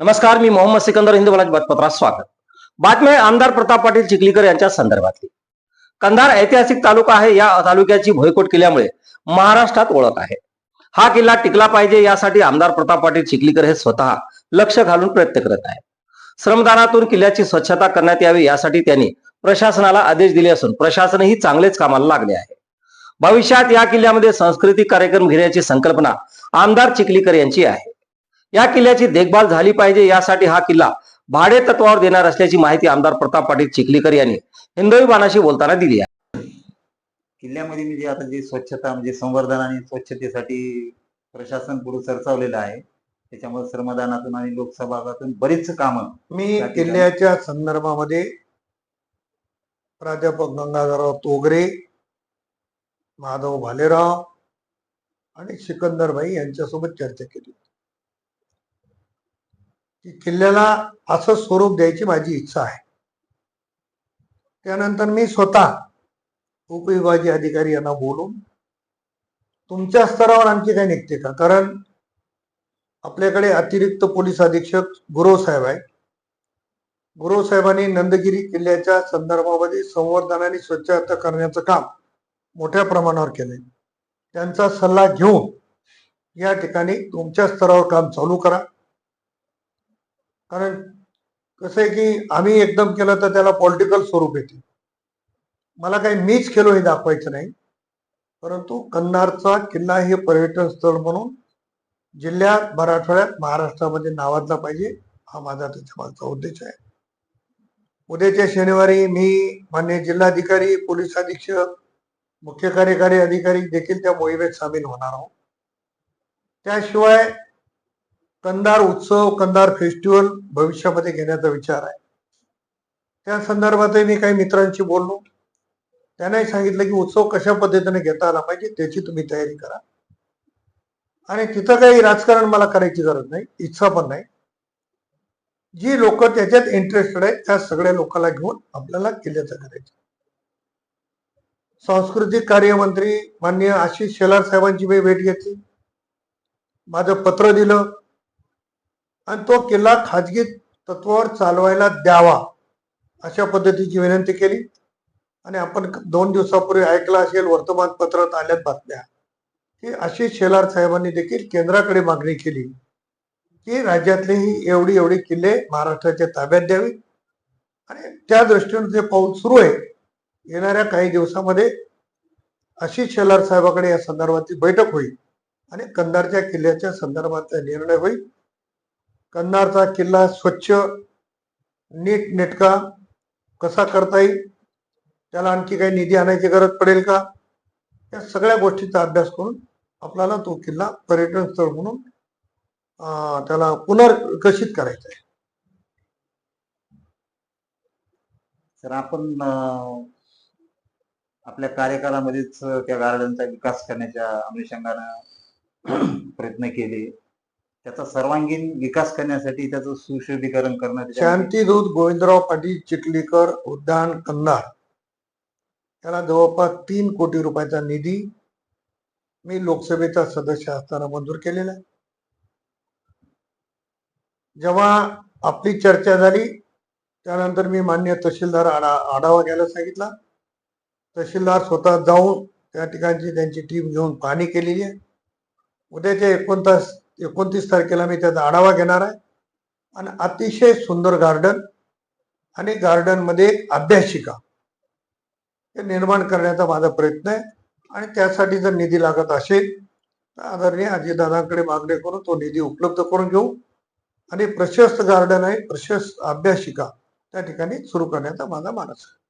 नमस्कार मी मोहम्मद सिकंदर हिंदू बलाच बातपत्रात स्वागत. बातमी आमदार प्रताप पाटील चिखलीकर यांच्या संदर्भातली. कंधार ऐतिहासिक तालुका आहे या तालुक्याची भोयकोट केल्यामुळे महाराष्ट्रात ओळख आहे. हा किल्ला टिकला पाहिजे यासाठी आमदार प्रताप पाटील चिखलीकर हे स्वतः लक्ष घालून प्रयत्न करत आहेत. श्रमदानातून किल्ल्याची स्वच्छता करण्यात यावी यासाठी त्यांनी प्रशासनाला आदेश दिले असून प्रशासनही चांगलेच कामाला लागले आहे. भविष्यात या किल्ल्यामध्ये सांस्कृतिक कार्यक्रम घेण्याची संकल्पना आमदार चिखलीकर यांची आहे. या किल्ल्याची देखभाल झाली पाहिजे यासाठी हा किल्ला भाडे तत्वावर देणार असल्याची माहिती आमदार प्रताप पाटील चिखलीकर यांनी हिंदवी बाणाशी बोलताना दिली आहे. किल्ल्यामध्ये म्हणजे आता जी स्वच्छता म्हणजे संवर्धन आणि स्वच्छतेसाठी प्रशासन पुढे सरसावलेलं आहे त्याच्यामुळे श्रमदानातून आणि लोकसभागातून बरीच कामं मी किल्ल्याच्या संदर्भामध्ये प्राध्यापक गंगाधरराव तोगरे माधव भालेराव आणि सिकंदरभाई यांच्यासोबत चर्चा केली की किल्ल्याला असं स्वरूप द्यायची माझी इच्छा आहे. त्यानंतर मी स्वतः उपविभागीय अधिकारी यांना बोलून तुमच्या स्तरावर आणखी काही निघते का? कारण आपल्याकडे अतिरिक्त पोलीस अधीक्षक गुरव साहेब आहे गुरव साहेबांनी नंदगिरी किल्ल्याच्या संदर्भामध्ये संवर्धन आणि स्वच्छता करण्याचं काम मोठ्या प्रमाणावर केलंय. त्यांचा सल्ला घेऊन या ठिकाणी तुमच्या स्तरावर काम चालू करा. कारण कसं आहे की आम्ही एकदम केलं तर त्याला पॉलिटिकल स्वरूप येते. मला काही मीच केलो हे दाखवायचं नाही. परंतु कन्नारचा किल्ला हे पर्यटन स्थळ म्हणून जिल्ह्यात मराठवाड्यात महाराष्ट्रामध्ये नावाजला पाहिजे हा माझा त्याच्या मागचा उद्देश आहे. उद्याच्या शनिवारी मी मान्य जिल्हाधिकारी पोलीस अधीक्षक मुख्य कार्यकारी अधिकारी देखील त्या मोहिमेत सामील होणार आहोत. त्याशिवाय कंदार उत्सव कंदार फेस्टिवल भविष्यामध्ये घेण्याचा विचार आहे. त्या संदर्भातही मी काही मित्रांशी बोललो. त्यांनाही सांगितलं की उत्सव कशा पद्धतीने घेता आला पाहिजे त्याची तुम्ही तयारी करा. आणि तिथं काही राजकारण मला करायची गरज नाही इच्छा पण नाही. जी लोक त्याच्यात इंटरेस्टेड आहेत त्या सगळ्या लोकांना घेऊन आपल्याला किल्ल्याचं करायचं. सांस्कृतिक कार्यमंत्री माननीय आशिष शेलार साहेबांची मी भेट घेतली. माझं पत्र दिलं. आणि तो किल्ला खाजगी तत्वावर चालवायला द्यावा अशा पद्धतीची विनंती केली. आणि आपण दोन दिवसापूर्वी ऐकला असेल वर्तमानपत्रात आल्यात बातम्या. की अशी शेलार साहेबांनी देखील केंद्राकडे मागणी केली की राज्यातले ही एवढी एवढी किल्ले महाराष्ट्राच्या ताब्यात द्यावी. आणि त्या दृष्टीने जे पाऊल सुरू आहे येणाऱ्या काही दिवसामध्ये अशी शेलार साहेबाकडे या संदर्भातली बैठक होईल आणि कंधारच्या किल्ल्याच्या संदर्भातला निर्णय होईल. कन्नारचा किल्ला स्वच्छ नीट नेटका कसा करता येईल? त्याला आणखी काही निधी आणायची गरज पडेल का? या सगळ्या गोष्टीचा अभ्यास करून आपल्याला तो किल्ला पर्यटन स्थळ म्हणून त्याला पुनर्विकसित करायचा आहे. तर आपण आपल्या कार्यकालामध्येच त्या गार्डनचा विकास करण्याच्या अनुषंगानं प्रयत्न केले. त्याचा सर्वांगीण विकास करण्यासाठी त्याचं सुशोभीकरण करणं शांतीदूत गोविंदराव पाटील चिखलीकर उद्यान कंधार त्याला जवळपास तीन कोटी रुपयाचा निधी मी लोकसभेचा सदस्य असताना मंजूर केलेला आहे. जेव्हा आपली चर्चा झाली त्यानंतर मी मान्य तहसीलदार आढा आढावा घ्यायला सांगितला. तहसीलदार स्वतः जाऊन त्या ठिकाणची त्यांची टीम घेऊन पाहणी केलेली आहे. उद्याच्या एकोणतास एकोणतीस तारखेला मी त्याचा आढावा घेणार आहे. आणि अतिशय सुंदर गार्डन आणि गार्डनमध्ये एक अभ्यासिका हे निर्माण करण्याचा माझा प्रयत्न आहे. आणि त्यासाठी जर निधी लागत असेल तर आदरणीय अजितदादांकडे मागणी करून तो निधी उपलब्ध करून घेऊ. आणि प्रशस्त गार्डन आहे प्रशस्त अभ्यासिका त्या ठिकाणी सुरू करण्याचा माझा मानस आहे.